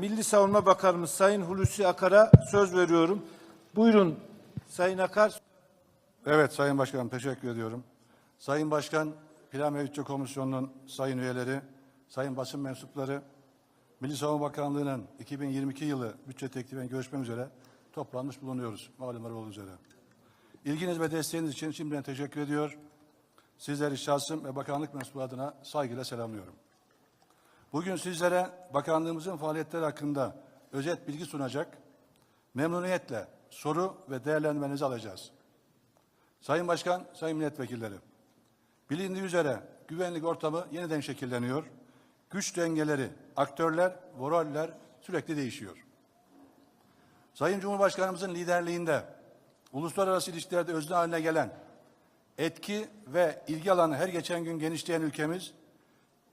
Milli Savunma Bakanımız Sayın Hulusi Akar'a söz veriyorum. Buyurun Sayın Akar. Evet Sayın Başkanım teşekkür ediyorum. Sayın Başkan, Plan ve Bütçe Komisyonu'nun sayın üyeleri, sayın basın mensupları, Milli Savunma Bakanlığı'nın 2022 yılı bütçe teklifini görüşmek üzere toplanmış bulunuyoruz malumları olduğu üzere. İlginiz ve desteğiniz için şimdiden teşekkür ediyor. Sizleri şahsım ve bakanlık mensubu adına saygıyla selamlıyorum. Bugün sizlere bakanlığımızın faaliyetleri hakkında özet bilgi sunacak, memnuniyetle soru ve değerlendirmenizi alacağız. Sayın Başkan, Sayın Milletvekilleri, bilindiği üzere güvenlik ortamı yeniden şekilleniyor. Güç dengeleri, aktörler, roller sürekli değişiyor. Sayın Cumhurbaşkanımızın liderliğinde uluslararası ilişkilerde özne haline gelen etki ve ilgi alanı her geçen gün genişleyen ülkemiz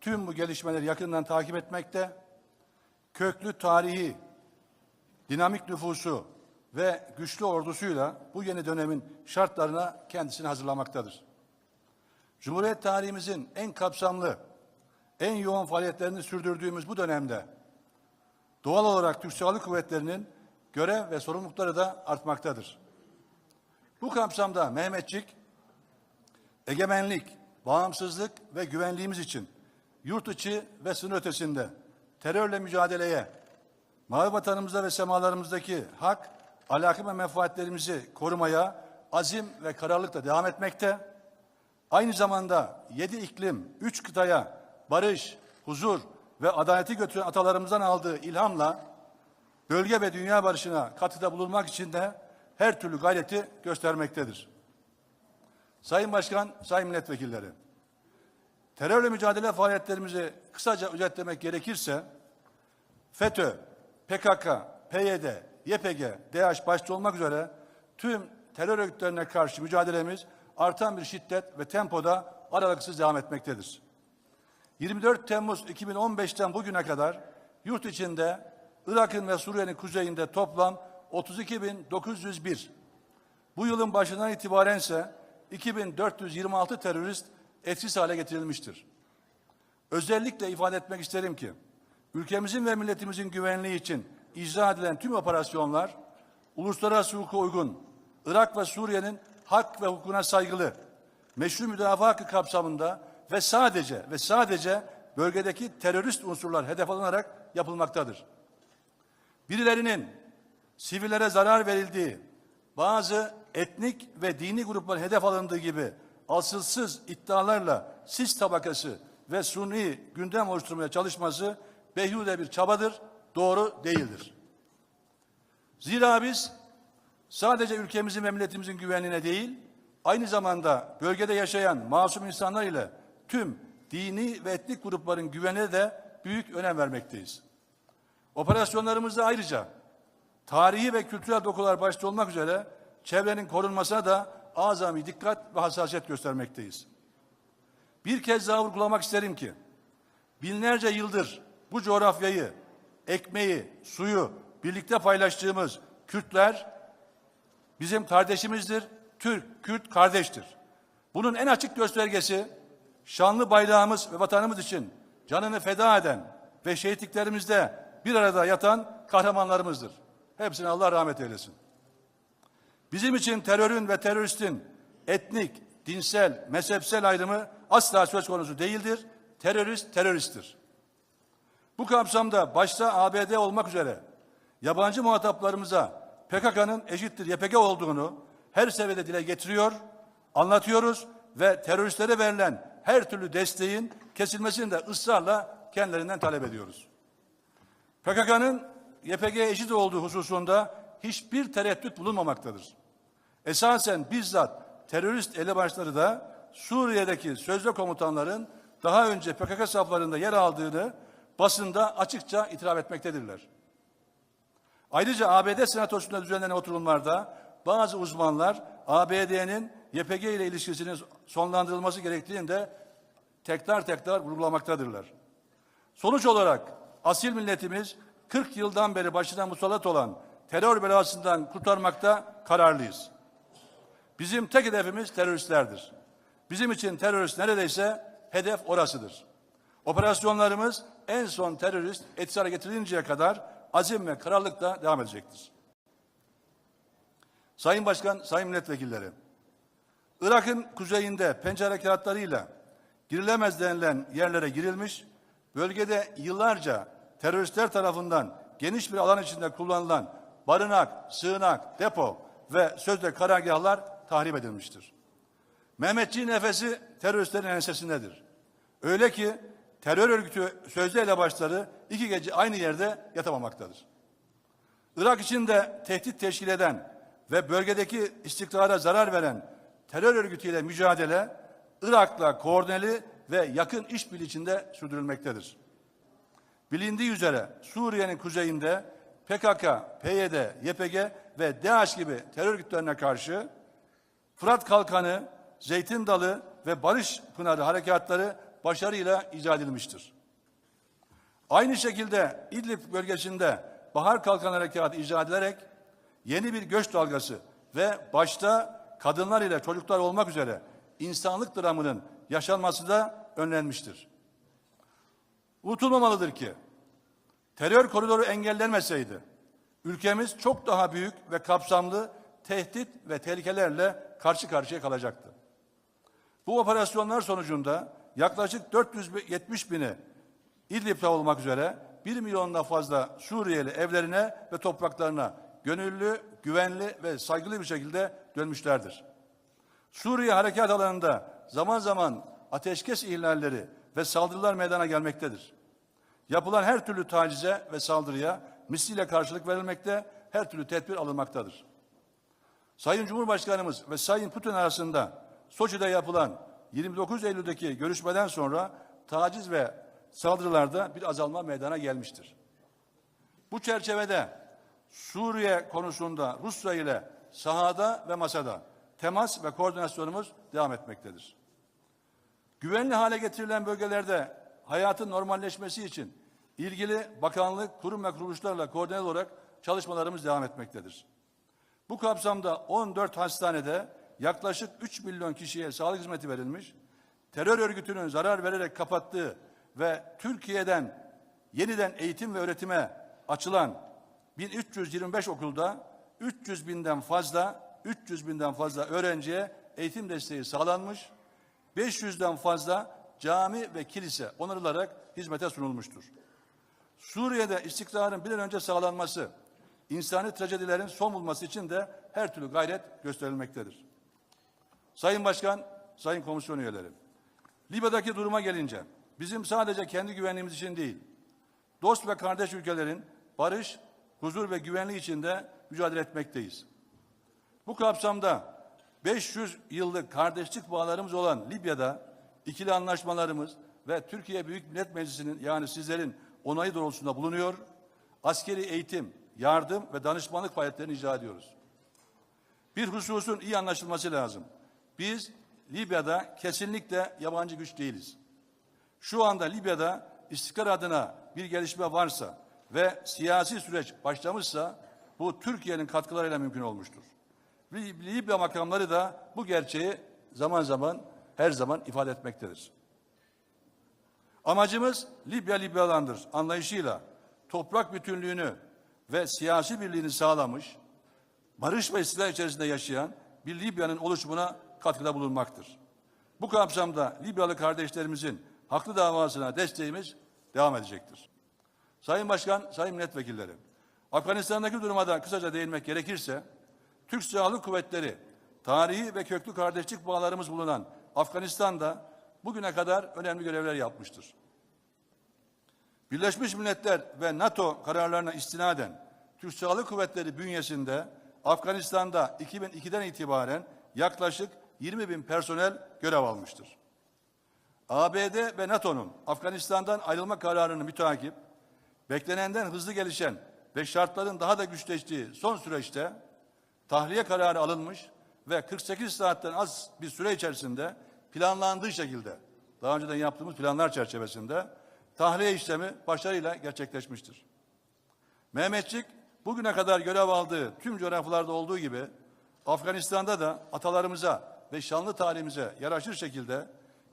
tüm bu gelişmeleri yakından takip etmekte, köklü tarihi, dinamik nüfusu ve güçlü ordusuyla bu yeni dönemin şartlarına kendisini hazırlamaktadır. Cumhuriyet tarihimizin en kapsamlı, en yoğun faaliyetlerini sürdürdüğümüz bu dönemde doğal olarak Türk Silahlı Kuvvetleri'nin görev ve sorumlulukları da artmaktadır. Bu kapsamda Mehmetçik, egemenlik, bağımsızlık ve güvenliğimiz için yurt içi ve sınır ötesinde terörle mücadeleye, mavi vatanımızda ve semalarımızdaki hak, alakı ve menfaatlerimizi korumaya azim ve kararlılıkla devam etmekte. Aynı zamanda yedi iklim, üç kıtaya barış, huzur ve adaleti götüren atalarımızdan aldığı ilhamla bölge ve dünya barışına katkıda bulunmak için de her türlü gayreti göstermektedir. Sayın Başkan, Sayın Milletvekilleri, terörle mücadele faaliyetlerimizi kısaca özetlemek gerekirse, FETÖ, PKK, PYD, YPG, DH başta olmak üzere tüm terör örgütlerine karşı mücadelemiz artan bir şiddet ve tempoda aralıksız devam etmektedir. 24 Temmuz 2015'ten bugüne kadar yurt içinde Irak'ın ve Suriye'nin kuzeyinde toplam 32.901, bu yılın başından itibaren ise 2426 terörist etkisiz hale getirilmiştir. Özellikle ifade etmek isterim ki, ülkemizin ve milletimizin güvenliği için icra edilen tüm operasyonlar, uluslararası hukuka uygun, Irak ve Suriye'nin hak ve hukukuna saygılı, meşru müdafaa hakkı kapsamında ve sadece ve sadece bölgedeki terörist unsurlar hedef alınarak yapılmaktadır. Birilerinin sivillere zarar verildiği, bazı etnik ve dini grupların hedef alındığı gibi asılsız iddialarla sis tabakası ve suni gündem oluşturmaya çalışması beyhude bir çabadır, doğru değildir. Zira biz sadece ülkemizin ve milletimizin güvenliğine değil, aynı zamanda bölgede yaşayan masum insanlar ile tüm dini ve etnik grupların güvenine de büyük önem vermekteyiz. Operasyonlarımızda ayrıca tarihi ve kültürel dokular başta olmak üzere çevrenin korunmasına da azami dikkat ve hassasiyet göstermekteyiz. Bir kez daha vurgulamak isterim ki binlerce yıldır bu coğrafyayı, ekmeği, suyu birlikte paylaştığımız Kürtler bizim kardeşimizdir. Türk, Kürt kardeştir. Bunun en açık göstergesi şanlı bayrağımız ve vatanımız için canını feda eden ve şehitliklerimizde bir arada yatan kahramanlarımızdır. Hepsine Allah rahmet eylesin. Bizim için terörün ve teröristin etnik, dinsel, mezhepsel ayrımı asla söz konusu değildir. Terörist teröristtir. Bu kapsamda başta ABD olmak üzere yabancı muhataplarımıza PKK'nın eşittir YPG olduğunu her seviyede dile getiriyor, anlatıyoruz ve teröristlere verilen her türlü desteğin kesilmesini de ısrarla kendilerinden talep ediyoruz. PKK'nın YPG'ye eşit olduğu hususunda hiçbir tereddüt bulunmamaktadır. Esasen bizzat terörist elebaşları da Suriye'deki sözde komutanların daha önce PKK saflarında yer aldığını basında açıkça itiraf etmektedirler. Ayrıca ABD Senatosu'nda düzenlenen oturumlarda bazı uzmanlar ABD'nin YPG ile ilişkisinin sonlandırılması gerektiğini de tekrar tekrar vurgulamaktadırlar. Sonuç olarak asil milletimiz 40 yıldan beri başına musallat olan terör belasından kurtarmakta kararlıyız. Bizim tek hedefimiz teröristlerdir. Bizim için terörist neredeyse hedef orasıdır. Operasyonlarımız en son terörist etkisiz getirilinceye kadar azim ve kararlılıkla devam edecektir. Sayın Başkan, Sayın Milletvekilleri, Irak'ın kuzeyinde pencere harekatlarıyla girilemez denilen yerlere girilmiş, bölgede yıllarca teröristler tarafından geniş bir alan içinde kullanılan barınak, sığınak, depo ve sözde karargahlar tahrip edilmiştir. Mehmetçiğin nefesi teröristlerin ensesindedir. Öyle ki terör örgütü sözde elebaşları iki gece aynı yerde yatamamaktadır. Irak için de tehdit teşkil eden ve bölgedeki istikrara zarar veren terör örgütüyle mücadele Irak'la koordineli ve yakın işbirliği içinde sürdürülmektedir. Bilindiği üzere Suriye'nin kuzeyinde PKK, PYD, YPG ve DAEŞ gibi terör örgütlerine karşı Fırat Kalkanı, Zeytin Dalı ve Barış Pınarı harekatları başarıyla icra edilmiştir. Aynı şekilde İdlib bölgesinde Bahar Kalkan Harekatı icra edilerek yeni bir göç dalgası ve başta kadınlar ile çocuklar olmak üzere insanlık dramının yaşanması da önlenmiştir. Unutulmamalıdır ki terör koridoru engellenmeseydi ülkemiz çok daha büyük ve kapsamlı tehdit ve tehlikelerle karşı karşıya kalacaktı. Bu operasyonlar sonucunda yaklaşık 470 bini İdlib'de olmak üzere 1 milyondan fazla Suriyeli evlerine ve topraklarına gönüllü, güvenli ve saygılı bir şekilde dönmüşlerdir. Suriye harekat alanında zaman zaman ateşkes ihlalleri ve saldırılar meydana gelmektedir. Yapılan her türlü tacize ve saldırıya misliyle karşılık verilmekte, her türlü tedbir alınmaktadır. Sayın Cumhurbaşkanımız ve Sayın Putin arasında Soçi'de yapılan 29 Eylül'deki görüşmeden sonra taciz ve saldırılarda bir azalma meydana gelmiştir. Bu çerçevede Suriye konusunda Rusya ile sahada ve masada temas ve koordinasyonumuz devam etmektedir. Güvenli hale getirilen bölgelerde hayatın normalleşmesi için ilgili bakanlık, kurum ve kuruluşlarla koordine olarak çalışmalarımız devam etmektedir. Bu kapsamda 14 hastanede yaklaşık 3 milyon kişiye sağlık hizmeti verilmiş, terör örgütünün zarar vererek kapattığı ve Türkiye'den yeniden eğitim ve öğretime açılan 1325 okulda 300 binden fazla 300 binden fazla öğrenciye eğitim desteği sağlanmış, 500'den fazla cami ve kilise onarılarak hizmete sunulmuştur. Suriye'de istikrarın bir an önce sağlanması, insani trajedilerin son bulması için de her türlü gayret gösterilmektedir. Sayın Başkan, Sayın Komisyon üyeleri, Libya'daki duruma gelince bizim sadece kendi güvenliğimiz için değil, dost ve kardeş ülkelerin barış, huzur ve güvenliği içinde mücadele etmekteyiz. Bu kapsamda 500 yıllık kardeşlik bağlarımız olan Libya'da ikili anlaşmalarımız ve Türkiye Büyük Millet Meclisi'nin yani sizlerin onayı doğrultusunda bulunuyor. Askeri eğitim, yardım ve danışmanlık faaliyetlerini icra ediyoruz. Bir hususun iyi anlaşılması lazım. Biz Libya'da kesinlikle yabancı güç değiliz. Şu anda Libya'da istikrar adına bir gelişme varsa ve siyasi süreç başlamışsa bu Türkiye'nin katkılarıyla mümkün olmuştur. Lib- Libya makamları da bu gerçeği zaman zaman her zaman ifade etmektedir. Amacımız Libya Libyalandır anlayışıyla toprak bütünlüğünü ve siyasi birliğini sağlamış, barış ve istikrar içerisinde yaşayan bir Libya'nın oluşumuna katkıda bulunmaktır. Bu kapsamda Libyalı kardeşlerimizin haklı davasına desteğimiz devam edecektir. Sayın Başkan, Sayın Milletvekilleri, Afganistan'daki duruma da kısaca değinmek gerekirse, Türk Silahlı Kuvvetleri, tarihi ve köklü kardeşlik bağlarımız bulunan Afganistan'da bugüne kadar önemli görevler yapmıştır. Birleşmiş Milletler ve NATO kararlarına istinaden Türk Silahlı Kuvvetleri bünyesinde Afganistan'da 2002'den itibaren yaklaşık 20 bin personel görev almıştır. ABD ve NATO'nun Afganistan'dan ayrılma kararını müteakip, beklenenden hızlı gelişen ve şartların daha da güçleştiği son süreçte tahliye kararı alınmış ve 48 saatten az bir süre içerisinde planlandığı şekilde, daha önceden yaptığımız planlar çerçevesinde tahliye işlemi başarıyla gerçekleşmiştir. Mehmetçik bugüne kadar görev aldığı tüm coğrafyalarda olduğu gibi Afganistan'da da atalarımıza ve şanlı tarihimize yaraşır şekilde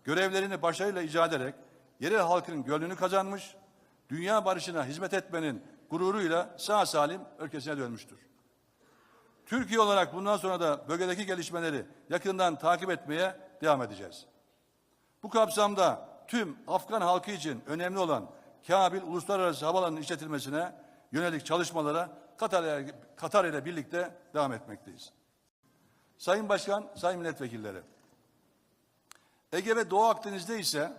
görevlerini başarıyla icra ederek yerel halkın gönlünü kazanmış, dünya barışına hizmet etmenin gururuyla sağ salim ülkesine dönmüştür. Türkiye olarak bundan sonra da bölgedeki gelişmeleri yakından takip etmeye devam edeceğiz. Bu kapsamda tüm Afgan halkı için önemli olan Kabil Uluslararası Havaalanı'nın işletilmesine yönelik çalışmalara Katar ile, Katar ile birlikte devam etmekteyiz. Sayın Başkan, Sayın Milletvekilleri, Ege ve Doğu Akdeniz'de ise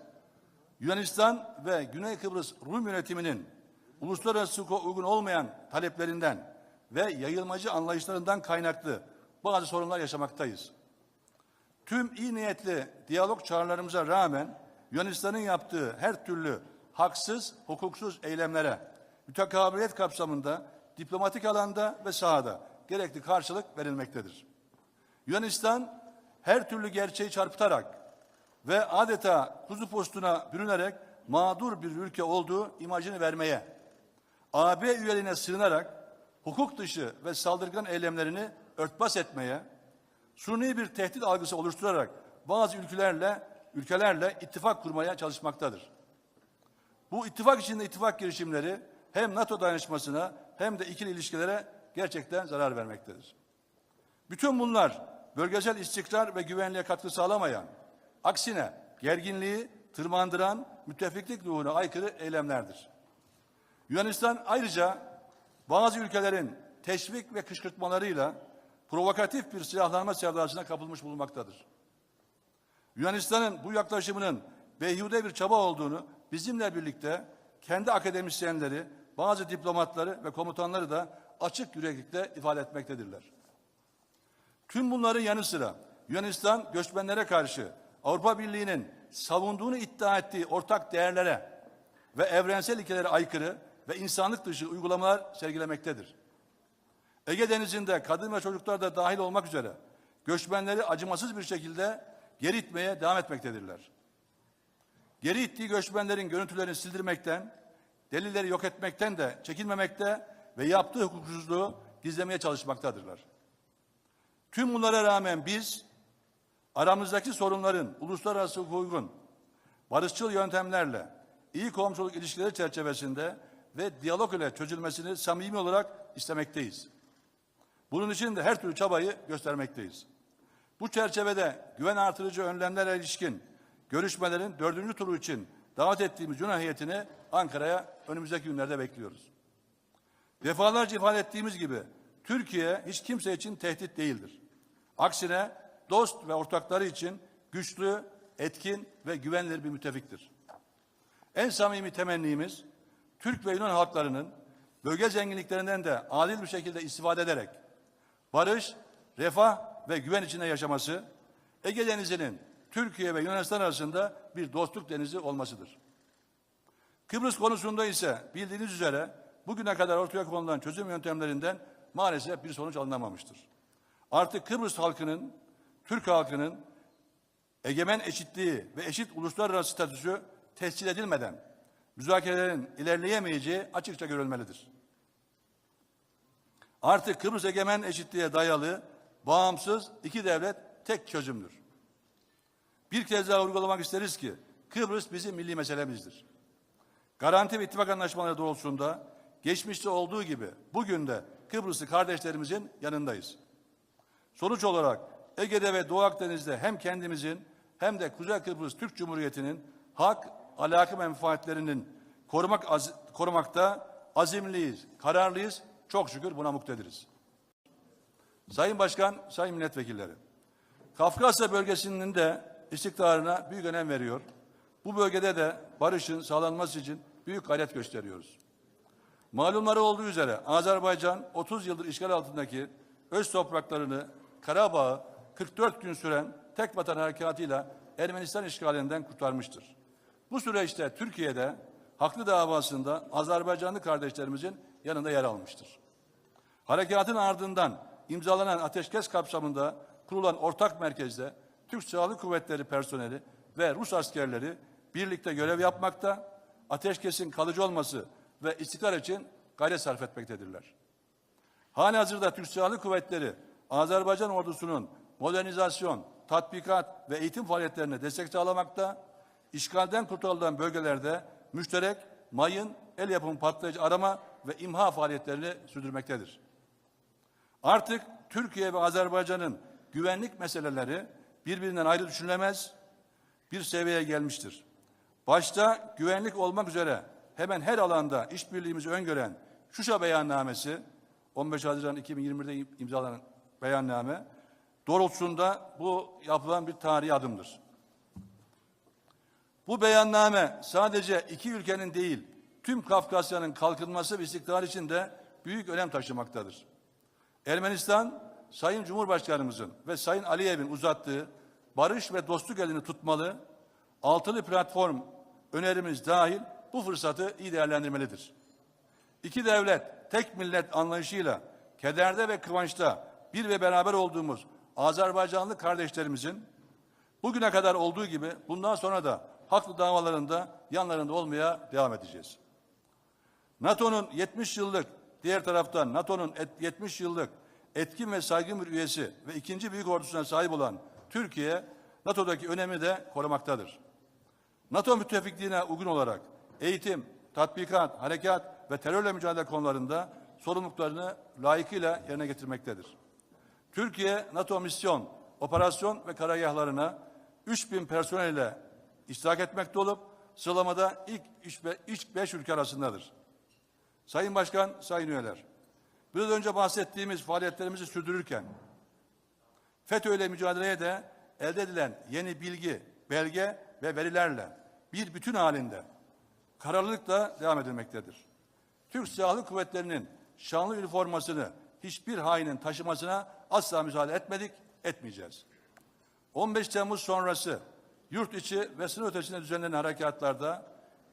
Yunanistan ve Güney Kıbrıs Rum yönetiminin uluslararası hukuka uygun olmayan taleplerinden ve yayılmacı anlayışlarından kaynaklı bazı sorunlar yaşamaktayız. Tüm iyi niyetli diyalog çağrılarımıza rağmen Yunanistan'ın yaptığı her türlü haksız, hukuksuz eylemlere mütekabiliyet kapsamında diplomatik alanda ve sahada gerekli karşılık verilmektedir. Yunanistan her türlü gerçeği çarpıtarak ve adeta kuzu postuna bürünerek mağdur bir ülke olduğu imajını vermeye, AB üyeliğine sığınarak hukuk dışı ve saldırgan eylemlerini örtbas etmeye, suni bir tehdit algısı oluşturarak bazı ülkelerle ülkelerle ittifak kurmaya çalışmaktadır. Bu ittifak içinde ittifak girişimleri hem NATO dayanışmasına hem de ikili ilişkilere gerçekten zarar vermektedir. Bütün bunlar bölgesel istikrar ve güvenliğe katkı sağlamayan, aksine gerginliği tırmandıran müttefiklik ruhuna aykırı eylemlerdir. Yunanistan ayrıca bazı ülkelerin teşvik ve kışkırtmalarıyla provokatif bir silahlanma sevdasına kapılmış bulunmaktadır. Yunanistan'ın bu yaklaşımının beyhude bir çaba olduğunu bizimle birlikte kendi akademisyenleri, bazı diplomatları ve komutanları da açık yüreklilikle ifade etmektedirler. Tüm bunların yanı sıra Yunanistan göçmenlere karşı Avrupa Birliği'nin savunduğunu iddia ettiği ortak değerlere ve evrensel ilkelere aykırı ve insanlık dışı uygulamalar sergilemektedir. Ege Denizi'nde kadın ve çocuklar da dahil olmak üzere göçmenleri acımasız bir şekilde geri itmeye devam etmektedirler. Geri ittiği göçmenlerin görüntülerini sildirmekten, delilleri yok etmekten de çekinmemekte ve yaptığı hukuksuzluğu gizlemeye çalışmaktadırlar. Tüm bunlara rağmen biz aramızdaki sorunların uluslararası uygun, barışçıl yöntemlerle, iyi komşuluk ilişkileri çerçevesinde ve diyalog ile çözülmesini samimi olarak istemekteyiz. Bunun için de her türlü çabayı göstermekteyiz. Bu çerçevede güven artırıcı önlemlere ilişkin görüşmelerin dördüncü turu için davet ettiğimiz Yunan heyetini Ankara'ya önümüzdeki günlerde bekliyoruz. Defalarca ifade ettiğimiz gibi Türkiye hiç kimse için tehdit değildir. Aksine dost ve ortakları için güçlü, etkin ve güvenilir bir müttefiktir. En samimi temennimiz Türk ve Yunan halklarının bölge zenginliklerinden de adil bir şekilde istifade ederek barış, refah ve güven içinde yaşaması, Ege Denizi'nin Türkiye ve Yunanistan arasında bir dostluk denizi olmasıdır. Kıbrıs konusunda ise bildiğiniz üzere bugüne kadar ortaya konulan çözüm yöntemlerinden maalesef bir sonuç alınamamıştır. Artık Kıbrıs halkının, Türk halkının egemen eşitliği ve eşit uluslararası statüsü tescil edilmeden müzakerelerin ilerleyemeyeceği açıkça görülmelidir. Artık Kıbrıs egemen eşitliğe dayalı, bağımsız iki devlet tek çözümdür. Bir kez daha vurgulamak isteriz ki Kıbrıs bizim milli meselemizdir. Garanti ve ittifak anlaşmaları doğrultusunda geçmişte olduğu gibi bugün de Kıbrıslı kardeşlerimizin yanındayız. Sonuç olarak Ege'de ve Doğu Akdeniz'de hem kendimizin hem de Kuzey Kıbrıs Türk Cumhuriyeti'nin hak, alaka menfaatlerinin korumak az, korumakta azimliyiz, kararlıyız. Çok şükür buna muktediriz. Sayın Başkan, Sayın Milletvekilleri, Kafkasya bölgesinin de istikrarına büyük önem veriyor. Bu bölgede de barışın sağlanması için büyük gayret gösteriyoruz. Malumları olduğu üzere Azerbaycan 30 yıldır işgal altındaki öz topraklarını Karabağ'ı 44 gün süren tek vatan harekatıyla Ermenistan işgalinden kurtarmıştır. Bu süreçte Türkiye'de haklı davasında Azerbaycanlı kardeşlerimizin yanında yer almıştır. Harekatın ardından imzalanan ateşkes kapsamında kurulan ortak merkezde Türk Silahlı Kuvvetleri personeli ve Rus askerleri birlikte görev yapmakta, ateşkesin kalıcı olması ve istikrar için gayret sarf etmektedirler. Halihazırda Türk Silahlı Kuvvetleri Azerbaycan ordusunun modernizasyon, tatbikat ve eğitim faaliyetlerine destek sağlamakta, işgalden kurtarılan bölgelerde müşterek mayın, el yapımı patlayıcı arama ve imha faaliyetlerini sürdürmektedir. Artık Türkiye ve Azerbaycan'ın güvenlik meseleleri birbirinden ayrı düşünülemez bir seviyeye gelmiştir. Başta güvenlik olmak üzere hemen her alanda işbirliğimizi öngören Şuşa beyannamesi 15 Haziran 2021'de imzalanan beyanname doğrultusunda bu yapılan bir tarihi adımdır. Bu beyanname sadece iki ülkenin değil, tüm Kafkasya'nın kalkınması ve istikrarı için de büyük önem taşımaktadır. Ermenistan, Sayın Cumhurbaşkanımızın ve Sayın Aliyev'in uzattığı barış ve dostluk elini tutmalı, altılı platform önerimiz dahil bu fırsatı iyi değerlendirmelidir. İki devlet, tek millet anlayışıyla kederde ve kıvançta bir ve beraber olduğumuz Azerbaycanlı kardeşlerimizin bugüne kadar olduğu gibi bundan sonra da haklı davalarında yanlarında olmaya devam edeceğiz. NATO'nun 70 yıllık, diğer taraftan NATO'nun et- 70 yıllık etkin ve saygın bir üyesi ve ikinci büyük ordusuna sahip olan Türkiye, NATO'daki önemi de korumaktadır. NATO müttefikliğine uygun olarak eğitim, tatbikat, harekat ve terörle mücadele konularında sorumluluklarını layıkıyla yerine getirmektedir. Türkiye, NATO misyon, operasyon ve karargahlarına 3000 personel ile iştirak etmekte olup sıralamada ilk 5 ülke arasındadır. Sayın Başkan, Sayın Üyeler, biraz önce bahsettiğimiz faaliyetlerimizi sürdürürken FETÖ ile mücadeleye de elde edilen yeni bilgi, belge ve verilerle bir bütün halinde kararlılıkla devam edilmektedir. Türk Silahlı Kuvvetleri'nin şanlı üniformasını hiçbir hainin taşımasına asla müsaade etmedik, etmeyeceğiz. 15 Temmuz sonrası yurt içi ve sınır ötesinde düzenlenen harekatlarda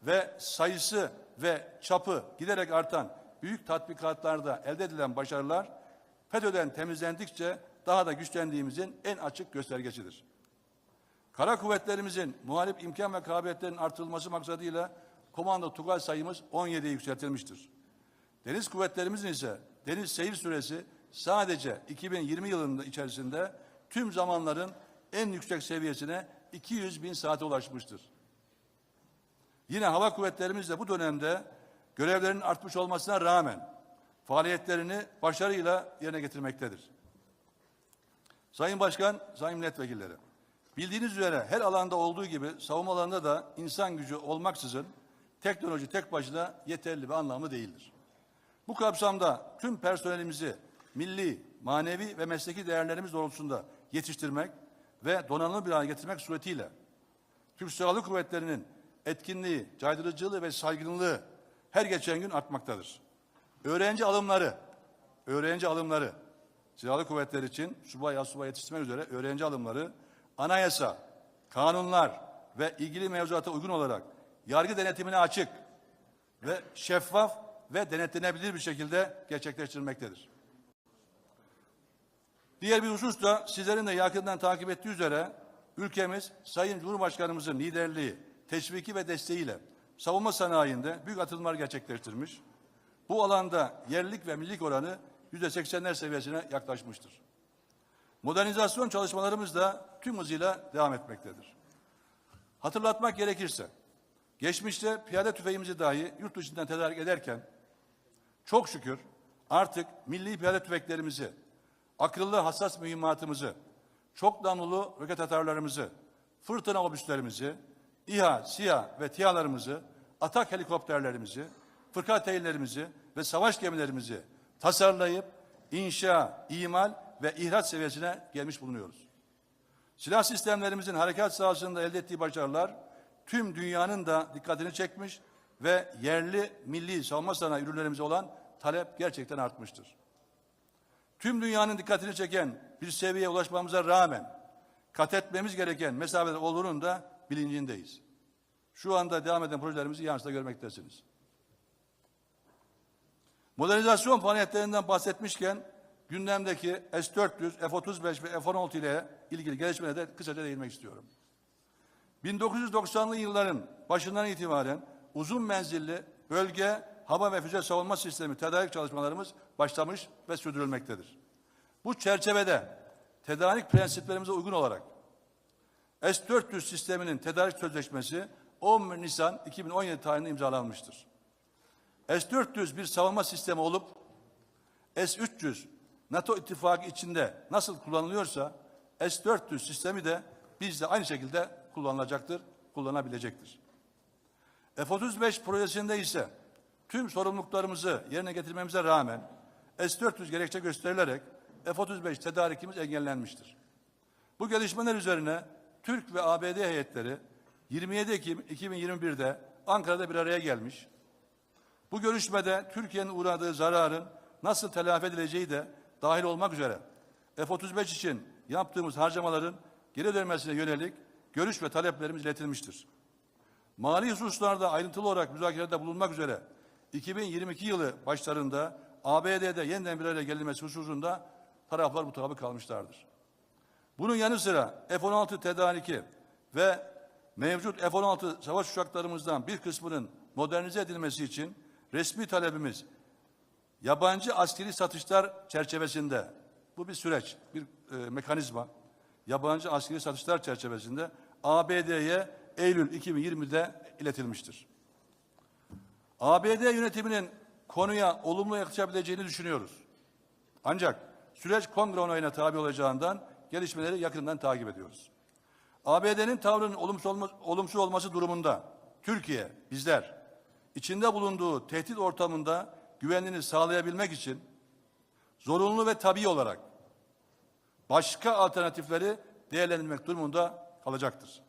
ve sayısı ve çapı giderek artan büyük tatbikatlarda elde edilen başarılar FETÖ'den temizlendikçe daha da güçlendiğimizin en açık göstergesidir. Kara kuvvetlerimizin muhalif imkan ve kabiliyetlerinin artırılması maksadıyla komando Tugay sayımız 17'ye yükseltilmiştir. Deniz kuvvetlerimizin ise deniz seyir süresi sadece 2020 yılında içerisinde tüm zamanların en yüksek seviyesine 200 bin saate ulaşmıştır. Yine hava kuvvetlerimiz de bu dönemde görevlerinin artmış olmasına rağmen faaliyetlerini başarıyla yerine getirmektedir. Sayın Başkan, Sayın Milletvekilleri, bildiğiniz üzere her alanda olduğu gibi savunma alanında da insan gücü olmaksızın teknoloji tek başına yeterli ve anlamlı değildir. Bu kapsamda tüm personelimizi milli, manevi ve mesleki değerlerimiz doğrultusunda yetiştirmek ve donanımlı bir hale getirmek suretiyle Türk Silahlı Kuvvetleri'nin etkinliği, caydırıcılığı ve saygınlığı her geçen gün artmaktadır. Öğrenci alımları, öğrenci alımları, silahlı kuvvetler için subay asubay yetiştirmek üzere öğrenci alımları, anayasa, kanunlar ve ilgili mevzuata uygun olarak yargı denetimine açık ve şeffaf ve denetlenebilir bir şekilde gerçekleştirilmektedir. Diğer bir husus da sizlerin de yakından takip ettiği üzere ülkemiz Sayın Cumhurbaşkanımızın liderliği, teşviki ve desteğiyle savunma sanayinde büyük atılımlar gerçekleştirmiş. Bu alanda yerlilik ve millilik oranı yüzde seksenler seviyesine yaklaşmıştır. Modernizasyon çalışmalarımız da tüm hızıyla devam etmektedir. Hatırlatmak gerekirse, geçmişte piyade tüfeğimizi dahi yurt dışından tedarik ederken, çok şükür artık milli piyade tüfeklerimizi, akıllı hassas mühimmatımızı, çok namlulu roket atarlarımızı, fırtına obüslerimizi, İHA, SİHA ve TİHA'larımızı, atak helikopterlerimizi, fırkateylerimizi ve savaş gemilerimizi tasarlayıp inşa, imal ve ihraç seviyesine gelmiş bulunuyoruz. Silah sistemlerimizin harekat sahasında elde ettiği başarılar tüm dünyanın da dikkatini çekmiş ve yerli milli savunma sanayi ürünlerimize olan talep gerçekten artmıştır. Tüm dünyanın dikkatini çeken bir seviyeye ulaşmamıza rağmen kat etmemiz gereken mesafeler olduğunun da bilincindeyiz. Şu anda devam eden projelerimizi yansıda görmektesiniz. Modernizasyon faaliyetlerinden bahsetmişken gündemdeki S-400, F-35 ve F-16 ile ilgili gelişmelere de kısaca değinmek istiyorum. 1990'lı yılların başından itibaren uzun menzilli bölge hava ve füze savunma sistemi tedarik çalışmalarımız başlamış ve sürdürülmektedir. Bu çerçevede tedarik prensiplerimize uygun olarak S-400 sisteminin tedarik sözleşmesi 10 Nisan 2017 tarihinde imzalanmıştır. S-400 bir savunma sistemi olup S-300 NATO ittifakı içinde nasıl kullanılıyorsa S-400 sistemi de bizde aynı şekilde kullanılacaktır, kullanabilecektir. F-35 projesinde ise tüm sorumluluklarımızı yerine getirmemize rağmen S-400 gerekçe gösterilerek F-35 tedarikimiz engellenmiştir. Bu gelişmeler üzerine Türk ve ABD heyetleri 27 Ekim 2021'de Ankara'da bir araya gelmiş. Bu görüşmede Türkiye'nin uğradığı zararın nasıl telafi edileceği de dahil olmak üzere F-35 için yaptığımız harcamaların geri dönmesine yönelik görüş ve taleplerimiz iletilmiştir. Mali hususlarda ayrıntılı olarak müzakerede bulunmak üzere 2022 yılı başlarında ABD'de yeniden bir araya gelinmesi hususunda taraflar mutabık kalmışlardır. Bunun yanı sıra F-16 tedariki ve mevcut F-16 savaş uçaklarımızdan bir kısmının modernize edilmesi için resmi talebimiz yabancı askeri satışlar çerçevesinde bu bir süreç, bir e, mekanizma. Yabancı askeri satışlar çerçevesinde ABD'ye Eylül 2020'de iletilmiştir. ABD yönetiminin konuya olumlu yaklaşabileceğini düşünüyoruz. Ancak süreç kongre onayına tabi olacağından gelişmeleri yakından takip ediyoruz. ABD'nin tavrının olumsuz, olumsuz olması durumunda Türkiye, bizler içinde bulunduğu tehdit ortamında güvenliğini sağlayabilmek için zorunlu ve tabii olarak başka alternatifleri değerlendirmek durumunda kalacaktır.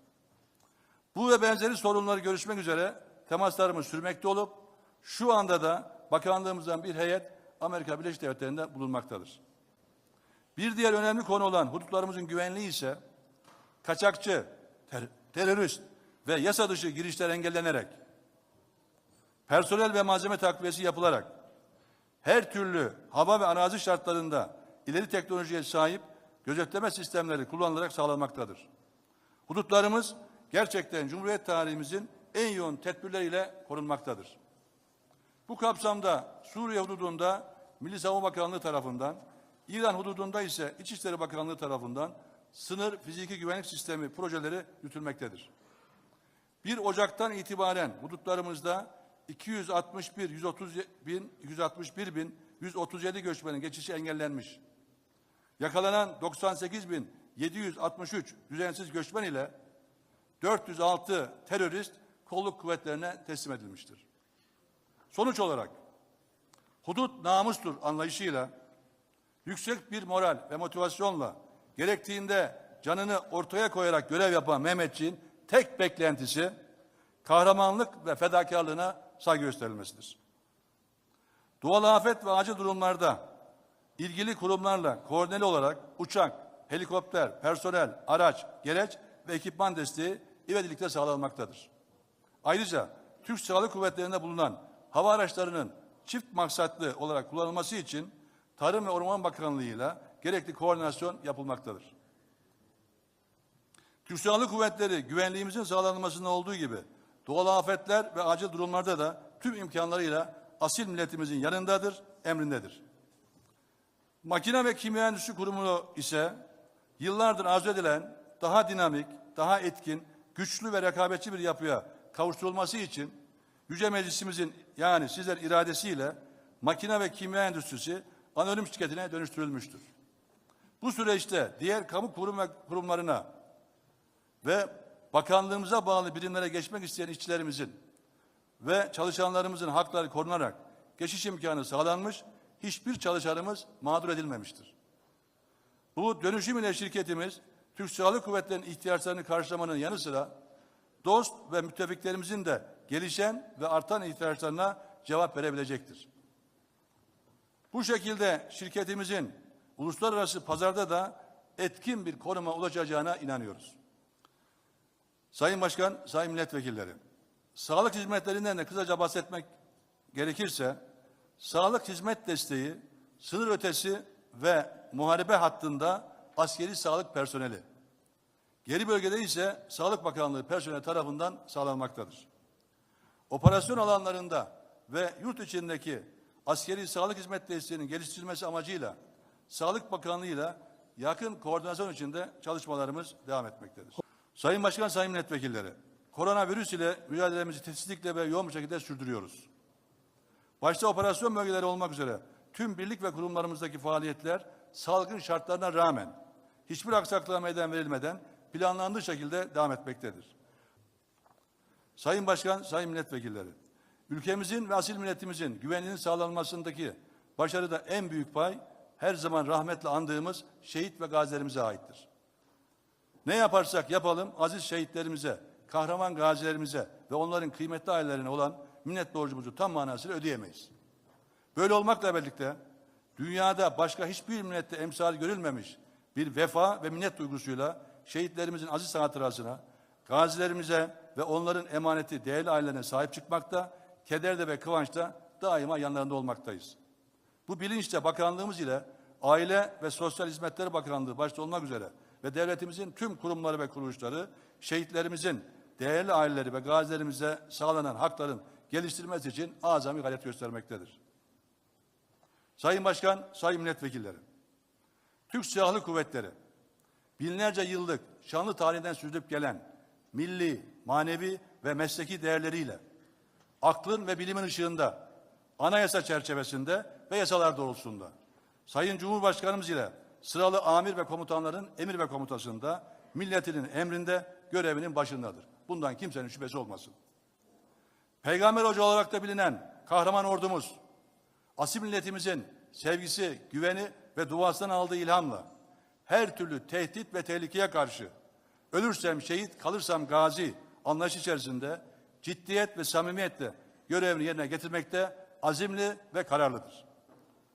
Bu ve benzeri sorunları görüşmek üzere temaslarımız sürmekte olup şu anda da bakanlığımızdan bir heyet Amerika Birleşik Devletleri'nde bulunmaktadır. Bir diğer önemli konu olan hudutlarımızın güvenliği ise kaçakçı, ter- terörist ve yasa dışı girişler engellenerek, personel ve malzeme takviyesi yapılarak, her türlü hava ve arazi şartlarında ileri teknolojiye sahip gözetleme sistemleri kullanılarak sağlanmaktadır. Hudutlarımız gerçekten Cumhuriyet tarihimizin en yoğun tedbirleriyle korunmaktadır. Bu kapsamda Suriye hududunda Milli Savunma Bakanlığı tarafından, İran hududunda ise İçişleri Bakanlığı tarafından sınır fiziki güvenlik sistemi projeleri yürütülmektedir. 1 Ocak'tan itibaren hudutlarımızda 261 130 bin 161 bin 137 göçmenin geçişi engellenmiş. Yakalanan 98 bin 763 düzensiz göçmen ile 406 terörist kolluk kuvvetlerine teslim edilmiştir. Sonuç olarak hudut namustur anlayışıyla yüksek bir moral ve motivasyonla gerektiğinde canını ortaya koyarak görev yapan Mehmetçiğin tek beklentisi kahramanlık ve fedakarlığına saygı gösterilmesidir. Doğal afet ve acil durumlarda ilgili kurumlarla koordineli olarak uçak, helikopter, personel, araç, gereç ve ekipman desteği ivedilikte sağlanmaktadır. Ayrıca Türk Silahlı Kuvvetleri'nde bulunan hava araçlarının çift maksatlı olarak kullanılması için Tarım ve Orman Bakanlığı'yla gerekli koordinasyon yapılmaktadır. Türk Silahlı Kuvvetleri güvenliğimizin sağlanmasında olduğu gibi doğal afetler ve acil durumlarda da tüm imkanlarıyla asil milletimizin yanındadır, emrindedir. Makine ve Kimya Endüstri Kurumu ise yıllardır arzu edilen daha dinamik, daha etkin, güçlü ve rekabetçi bir yapıya kavuşturulması için Yüce Meclisimizin yani sizler iradesiyle makine ve kimya endüstrisi anonim şirketine dönüştürülmüştür. Bu süreçte diğer kamu kurum ve kurumlarına ve bakanlığımıza bağlı birimlere geçmek isteyen işçilerimizin ve çalışanlarımızın hakları korunarak geçiş imkanı sağlanmış, hiçbir çalışanımız mağdur edilmemiştir. Bu dönüşüm ile şirketimiz Türk Silahlı Kuvvetleri'nin ihtiyaçlarını karşılamanın yanı sıra dost ve müttefiklerimizin de gelişen ve artan ihtiyaçlarına cevap verebilecektir. Bu şekilde şirketimizin uluslararası pazarda da etkin bir konuma ulaşacağına inanıyoruz. Sayın Başkan, Sayın Milletvekilleri, sağlık hizmetlerinden de kısaca bahsetmek gerekirse, sağlık hizmet desteği, sınır ötesi ve muharebe hattında askeri sağlık personeli, geri bölgede ise Sağlık Bakanlığı personeli tarafından sağlanmaktadır. Operasyon alanlarında ve yurt içindeki askeri sağlık hizmet desteğinin geliştirilmesi amacıyla Sağlık Bakanlığı'yla yakın koordinasyon içinde çalışmalarımız devam etmektedir. Sayın Başkan, Sayın Milletvekilleri, koronavirüs ile mücadelemizi titizlikle ve yoğun bir şekilde sürdürüyoruz. Başta operasyon bölgeleri olmak üzere tüm birlik ve kurumlarımızdaki faaliyetler salgın şartlarına rağmen hiçbir aksaklığa meydan verilmeden planlandığı şekilde devam etmektedir. Sayın Başkan, Sayın Milletvekilleri, ülkemizin ve asil milletimizin güvenliğinin sağlanmasındaki başarıda en büyük pay her zaman rahmetle andığımız şehit ve gazilerimize aittir. Ne yaparsak yapalım aziz şehitlerimize, kahraman gazilerimize ve onların kıymetli ailelerine olan minnet borcumuzu tam manasıyla ödeyemeyiz. Böyle olmakla birlikte dünyada başka hiçbir millette emsal görülmemiş bir vefa ve minnet duygusuyla şehitlerimizin aziz hatırasına, gazilerimize ve onların emaneti değerli ailelerine sahip çıkmakta, kederde ve kıvançta daima yanlarında olmaktayız. Bu bilinçle bakanlığımız ile Aile ve Sosyal Hizmetler Bakanlığı başta olmak üzere ve devletimizin tüm kurumları ve kuruluşları şehitlerimizin değerli aileleri ve gazilerimize sağlanan hakların geliştirilmesi için azami gayret göstermektedir. Sayın Başkan, Sayın Milletvekilleri, Türk Silahlı Kuvvetleri binlerce yıllık şanlı tarihinden sürdürüp gelen milli, manevi ve mesleki değerleriyle aklın ve bilimin ışığında anayasa çerçevesinde ve yasalar doğrultusunda Sayın Cumhurbaşkanımız ile sıralı amir ve komutanların emir ve komutasında milletinin emrinde görevinin başındadır. Bundan kimsenin şüphesi olmasın. Peygamber Hoca olarak da bilinen kahraman ordumuz, asil milletimizin sevgisi, güveni ve duasından aldığı ilhamla her türlü tehdit ve tehlikeye karşı ölürsem şehit, kalırsam gazi anlayış içerisinde ciddiyet ve samimiyetle görevini yerine getirmekte azimli ve kararlıdır.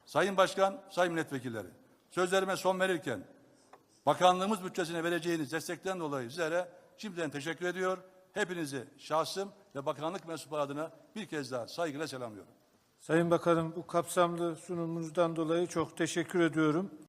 Sayın Başkan, Sayın Milletvekilleri, sözlerime son verirken bakanlığımız bütçesine vereceğiniz destekten dolayı sizlere şimdiden teşekkür ediyor. Hepinizi şahsım ve bakanlık mensupları adına bir kez daha saygıyla selamlıyorum. Sayın Bakanım bu kapsamlı sunumunuzdan dolayı çok teşekkür ediyorum.